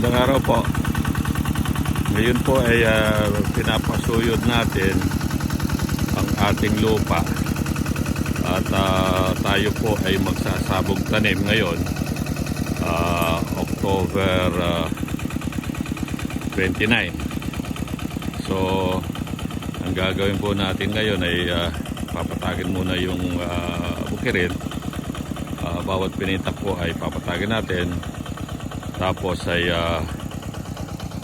Magandang araw po. Ngayon po ay ah, pinapasuyod natin ang ating lupa. At ah, tayo po ay magsasabog tanim ngayon. ah, October ah, 29. So, ang gagawin po natin ngayon ay ah, papatagin muna yung uh, bukirin. Ah, bawat pinitak po ay papatagin natin. Tapos ay ah,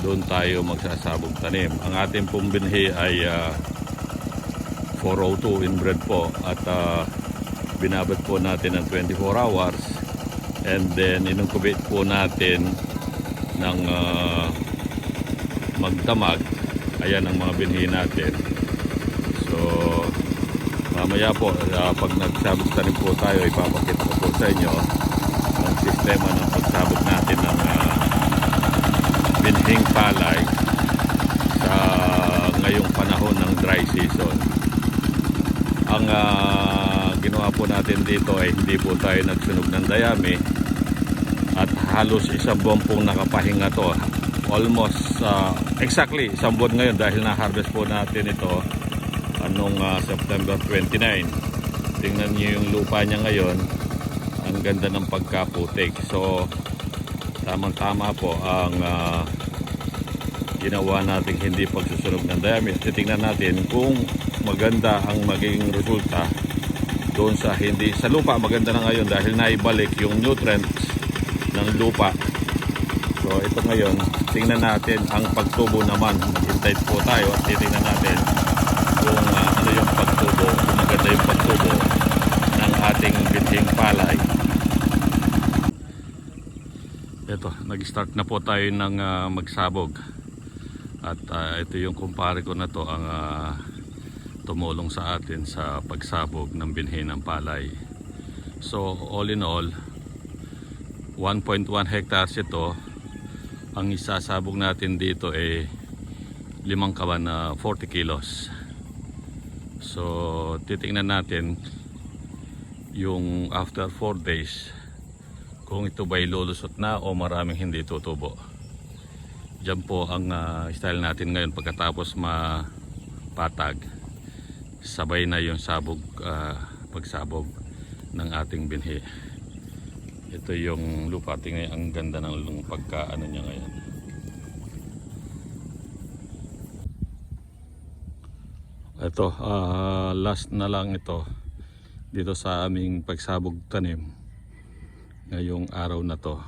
doon tayo magsasabog tanim. Ang ating pong binhi ay ah, 402 inbred po at ah, binabad po natin ng 24 hours and then inungkubit po natin ng ah, magdamag. Ayan ang mga binhi natin. So, mamaya po, ah, pag nagsabog tanim po tayo, ipapakita ko po sa inyo sistema ng pagsabog natin ng ah, binhing palay sa ngayong panahon ng dry season. Ang ah, ginawa po natin dito ay hindi po tayo nagsunog ng dayami at halos isang buwan pong nakapahinga to. Almost ah, exactly isang buwan ngayon dahil na-harvest po natin ito anong ah, September 29. Tingnan niyo yung lupa niya ngayon. Ang ganda ng pagkaputik. So, tamang-tama po ang ah, ginawa nating hindi pagsusunog ng diameter. Titingnan natin kung maganda ang magiging resulta doon sa hindi sa lupa maganda na ngayon dahil naibalik yung nutrients ng lupa. So ito ngayon, tingnan natin ang pagtubo naman. Maghintay po tayo at titingnan natin kung ah, ano yung pagtubo, kung maganda yung pagtubo ng ating binhing palay. Ito, nag-start na po tayo ng ah, magsabog. At ah, ito yung kumpare ko na to ang ah, tumulong sa atin sa pagsabog ng binhi ng palay. So all in all, 1.1 hectares ito. Ang isasabog natin dito ay limang kaban na 40 kilos. So titingnan natin yung after 4 days kung ito ba'y lulusot na o maraming hindi tutubo. Diyan po ang ah, style natin ngayon pagkatapos mapatag. Sabay na yung sabog, ah, pagsabog ng ating binhi. Ito yung lupa. Tingnan ang ganda ng pagkaano niya ngayon. Ito, ah, last na lang ito dito sa aming pagsabog tanim ngayong araw na to.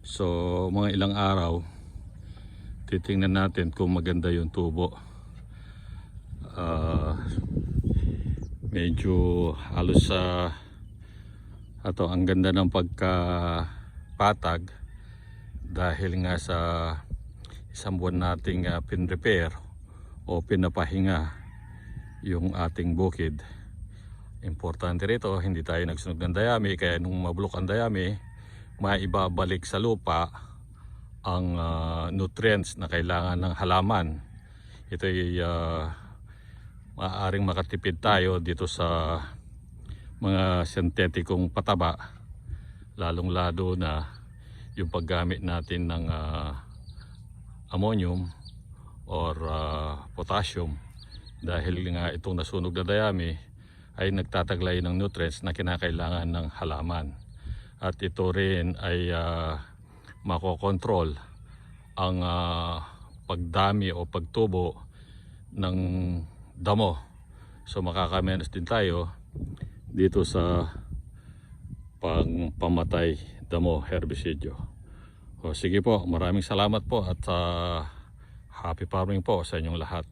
So, mga ilang araw, titingnan natin kung maganda yung tubo. Ah, medyo halos sa ato ang ganda ng pagkapatag dahil nga sa isang buwan nating uh, pin-repair o pinapahinga yung ating bukid. Importante rito, hindi tayo nagsunog ng dayami kaya nung mabulok ang dayami, maibabalik sa lupa ang ah, nutrients na kailangan ng halaman. Ito ay ah, maaaring makatipid tayo dito sa mga sintetikong pataba lalong lado na yung paggamit natin ng ah, ammonium or ah, potassium dahil nga itong nasunog na dayami ay nagtataglay ng nutrients na kinakailangan ng halaman. At ito rin ay ah, makokontrol ang ah, pagdami o pagtubo ng damo. So makakamenos din tayo dito sa pangpamatay damo herbicidyo o sige po maraming salamat po at ah, happy farming po sa inyong lahat